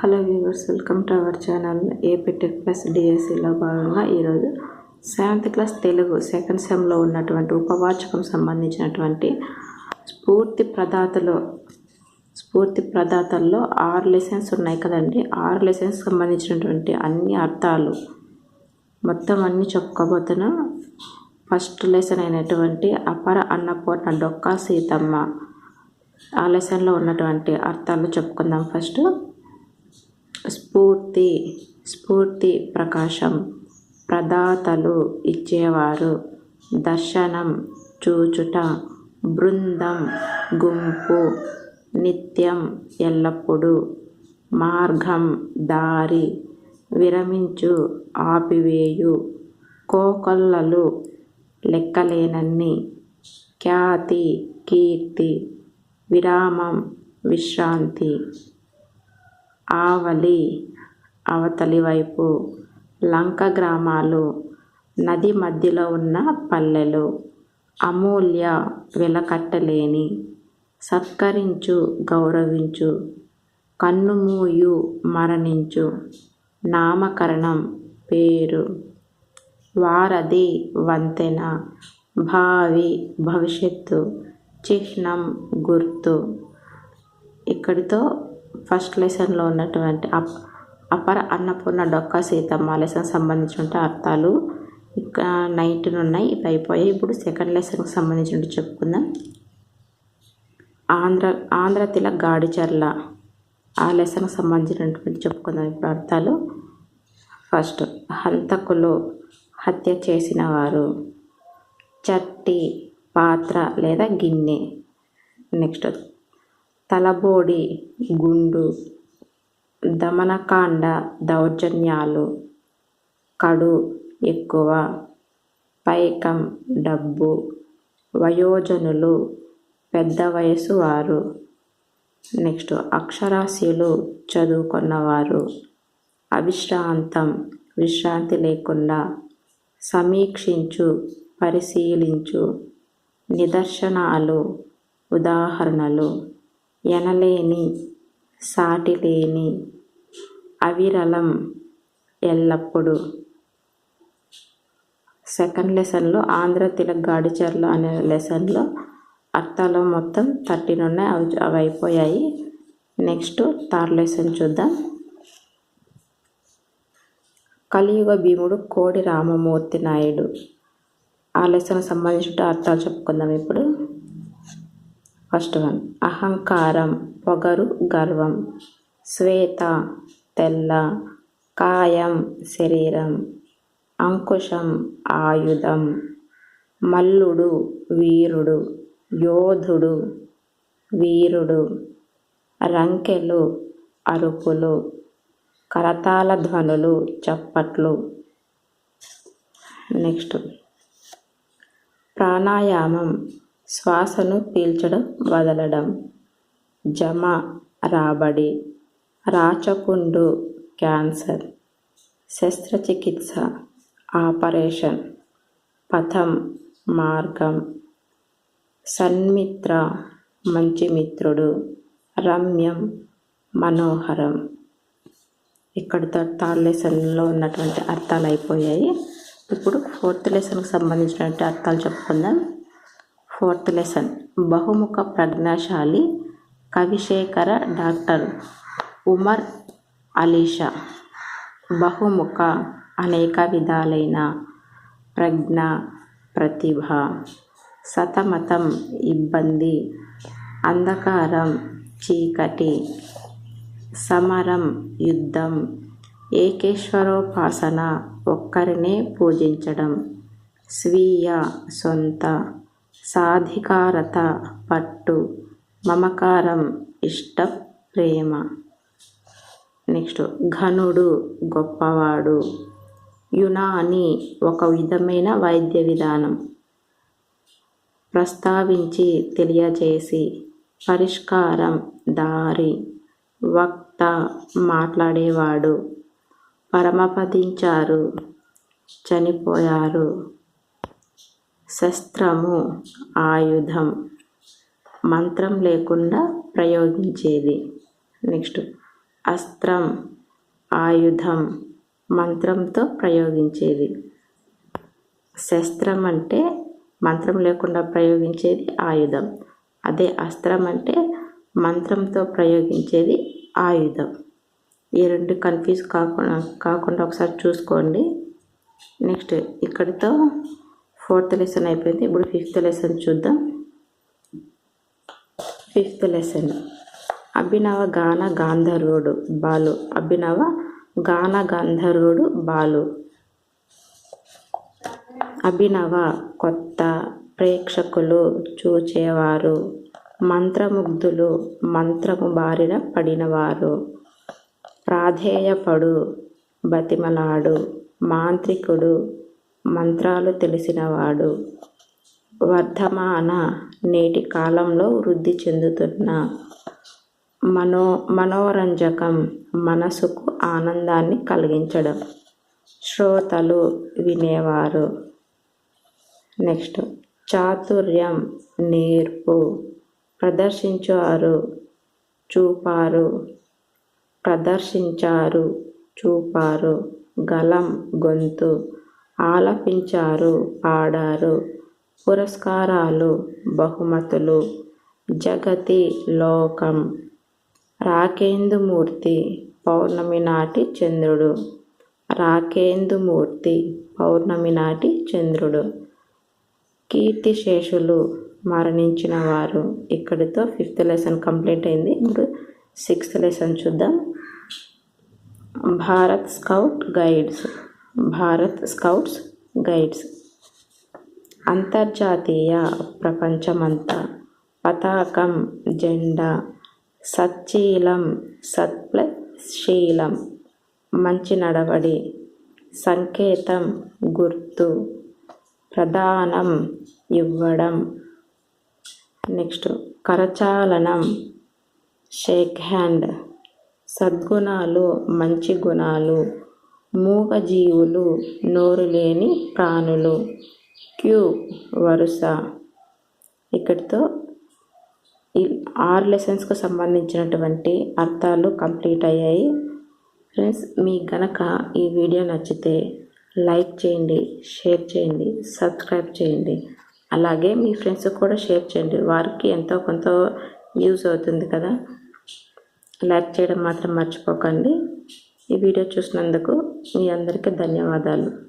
Hello viewers welcome to our channel ఏపీటెక్ plus డిఎస్సిలో భాగంగా ఈరోజు సెవెంత్ క్లాస్ తెలుగు సెకండ్ సెమ్లో ఉన్నటువంటి ఉపవాచకం సంబంధించినటువంటి స్ఫూర్తి ప్రదాతలో స్ఫూర్తి ప్రదాతల్లో ఆరు లెసన్స్ ఉన్నాయి కదండి. ఆరు లెసన్స్ సంబంధించినటువంటి అన్ని అర్థాలు మొత్తం అన్నీ చెప్పుకోబోతున్నా ఫస్ట్ లెసన్ అయినటువంటి అపర అన్నపూర్ణ డొక్కా సీతమ్మ. ఆ లెసన్లో ఉన్నటువంటి అర్థాలు చెప్పుకుందాం ఫస్ట్. స్ఫూర్తి స్ఫూర్తి ప్రకాశం ప్రదాతలు ఇచ్చేవారు. దర్శనం చూచుట బృందం గుంపు నిత్యం ఎల్లప్పుడూ మార్గం దారి విరమించు ఆపివేయు. కోకొల్లలు లెక్కలేనన్ని ఖ్యాతి కీర్తి విరామం విశ్రాంతి ఆవలి అవతలి వైపు లంక గ్రామాలు నది మధ్యలో ఉన్న పల్లెలు అమూల్య వెలకట్టలేని సత్కరించు గౌరవించు కన్నుమూయు మరణించు నామకరణం పేరు వారధి వంతెన భావి భవిష్యత్తు చిహ్నం గుర్తు. ఇక్కడితో ఫస్ట్ లెసన్లో ఉన్నటువంటి అప్ అపర అన్నపూర్ణ డొక్క సీతమ్మ లెసన్ సంబంధించిన అర్థాలు ఇంకా నైన్టీన్ ఉన్నాయి ఇవి అయిపోయాయి ఇప్పుడు సెకండ్ లెసన్కి సంబంధించినట్టు చెప్పుకుందాం. ఆంధ్ర ఆంధ్ర తిల గాడిచర్ల ఆ లెసన్కి సంబంధించినటువంటి చెప్పుకుందాం ఇప్పుడు అర్థాలు. ఫస్ట్ హంతకులు హత్య చేసిన వారు చట్టి పాత్ర లేదా గిన్నె. నెక్స్ట్ తలబోడి గుండు దమనకాండ దౌర్జన్యాలు కడు ఎక్కువ పైకం డబ్బు వయోజనులు పెద్ద వయసు వారు. నెక్స్ట్ అక్షరాస్యులు చదువుకున్నవారు. అవిశ్రాంతం విశ్రాంతి లేకుండా సమీక్షించు పరిశీలించు నిదర్శనాలు ఉదాహరణలు. ఎనలేని సాటిలేని అవిరళం ఎల్లప్పుడూ. సెకండ్ లెసన్లో ఆంధ్ర తిలక్ గాడిచర్ల అనే లెసన్లో అర్థాలు మొత్తం థర్టీన్ ఉన్నాయి అవి అవి అయిపోయాయి. నెక్స్ట్ థర్డ్ లెసన్ చూద్దాం. కలియుగ భీముడు కోడి రామమూర్తి నాయుడు. ఆ లెసన్ సంబంధించిన అర్థాలు చెప్పుకుందాం ఇప్పుడు. First one. అహంకారం పొగరు గర్వం. శ్వేత తెల్ల. కాయం శరీరం. అంకుశం ఆయుధం. మల్లుడు వీరుడు. యోధుడు వీరుడు. రంకెలు అరుపులు. కరతాల ధ్వనులు చప్పట్లు. నెక్స్ట్. ప్రాణాయామం శ్వాసను పీల్చడం వదలడం. జమ రాబడి రాచకుండు క్యాన్సర్ శస్త్రచికిత్స ఆపరేషన్ పథం మార్గం సన్మిత్ర మంచి మిత్రుడు రమ్యం మనోహరం. ఇక్కడితో థర్డ్ లెసన్లో ఉన్నటువంటి అర్థాలు అయిపోయాయి. ఇప్పుడు ఫోర్త్ లెసన్కి సంబంధించినటువంటి అర్థాలు చెప్పుకుందాం. Fourth lesson. బహుముఖ ప్రజ్ఞాశాలి కవిశేఖర డాక్టర్ ఉమర్ అలీషా. బహుముఖ అనేక విధాలైన ప్రజ్ఞ ప్రతిభ సతమతం ఇబ్బంది అంధకారం చీకటి సమరం యుద్ధం ఏకేశ్వరోపాసన ఒక్కరినే పూజించడం స్వీయ సొంత సాధికారత పట్టు మమకారం ఇష్ట ప్రేమ. నెక్స్ట్ ఘనుడు గొప్పవాడు. యునాని ఒక విధమైన వైద్య విధానం. ప్రస్తావించి తెలియజేసి పరిష్కారం దారి వక్త మాట్లాడేవాడు. పరమపదించారు చనిపోయారు. శస్త్రము ఆయుధం మంత్రం లేకుండా ప్రయోగించేది. నెక్స్ట్ అస్త్రం ఆయుధం మంత్రంతో ప్రయోగించేది. శస్త్రం అంటే మంత్రం లేకుండా ప్రయోగించేది ఆయుధం. అదే అస్త్రం అంటే మంత్రంతో ప్రయోగించేది ఆయుధం. ఈ రెండు కన్ఫ్యూజ్ కాకుండా కాకుండా ఒకసారి చూసుకోండి. నెక్స్ట్ ఇక్కడితో ఫోర్త్ లెసన్ అయిపోయింది. ఇప్పుడు ఫిఫ్త్ లెసన్ చూద్దాం. Fifth lesson. అభినవ గాన గాంధర్వుడు బాలు. అభినవ గాన గంధర్వుడు బాలు. అభినవ కొత్త ప్రేక్షకులు చూచేవారు. మంత్రముగ్ధులు మంత్రము బారిన పడినవారు. ప్రాధేయపడు బతిమలాడు. మాంత్రికుడు మంత్రాలు తెలిసినవాడు. వర్ధమాన నేటి కాలంలో వృద్ధి చెందుతున్న మనో మనోరంజకం మనసుకు ఆనందాన్ని కలిగించడం. శ్రోతలు వినేవారు. నెక్స్ట్. చాతుర్యం నేర్పు. ప్రదర్శించారు చూపారు ప్రదర్శించారు చూపారు. గలం గొంతు. ఆలపించారు పాడారు. పురస్కారాలు బహుమతులు. జగతి లోకం. రాకేందుమూర్తి పౌర్ణమి నాటి చంద్రుడు. రాకేందుమూర్తి పౌర్ణమి నాటి చంద్రుడు. కీర్తిశేషులు మరణించిన వారు. ఇక్కడితో ఫిఫ్త్ లెసన్ కంప్లీట్ అయింది. ఇప్పుడు సిక్స్త్ లెసన్ చూద్దాం. Bharat scout guides. Bharat scouts guides. అంతర్జాతీయ ప్రపంచమంతా పతాకం జెండా సచ్చీలం సత్ప్లశీలం మంచి నడవడి సంకేతం గుర్తు ప్రధానం ఇవ్వడం. నెక్స్ట్ కరచాలనం షేక్ హ్యాండ్ సద్గుణాలు మంచి గుణాలు. మూగజీవులు నోరు లేని ప్రాణులు. క్యూ వరుస. ఇక్కడితో ఈ ఆరు లెసన్స్కు సంబంధించినటువంటి అర్థాలు కంప్లీట్ అయ్యాయి. ఫ్రెండ్స్ మీకు గనక ఈ వీడియో నచ్చితే లైక్ చేయండి షేర్ చేయండి సబ్స్క్రైబ్ చేయండి. అలాగే మీ ఫ్రెండ్స్కి కూడా షేర్ చేయండి. వారికి ఎంతో కొంత యూజ్ అవుతుంది కదా. లైక్ చేయడం మాత్రం మర్చిపోకండి. ఈ వీడియో చూసినందుకు మీ అందరికీ ధన్యవాదాలు.